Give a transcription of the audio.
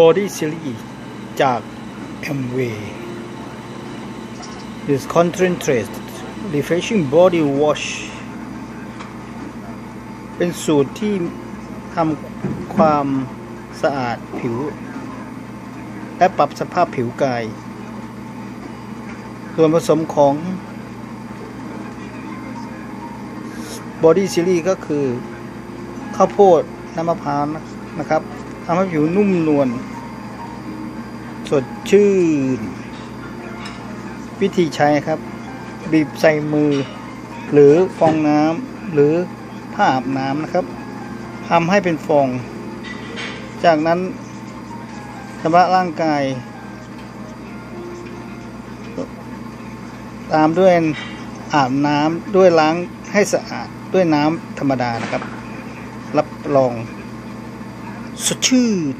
Body Series จาก MV is concentrated refreshing body wash เป็นสูตรที่ทำความสะอาดผิว และปรับสภาพผิวกาย ส่วนผสมของ Body Series ก็คือ ข้าวโพดน้ำมะพร้าวนะครับ ทำให้ผิวนุ่มนวลสดชื่น วิธีใช้ครับ บีบใส่มือ หรือฟองน้ำหรือผ้าอาบน้ำนะครับทำให้เป็นฟอง จากนั้นชำระร่างกาย ตามด้วยอาบน้ำด้วยล้างให้สะอาดด้วยน้ำธรรมดานะครับ รับรอง สดชื่น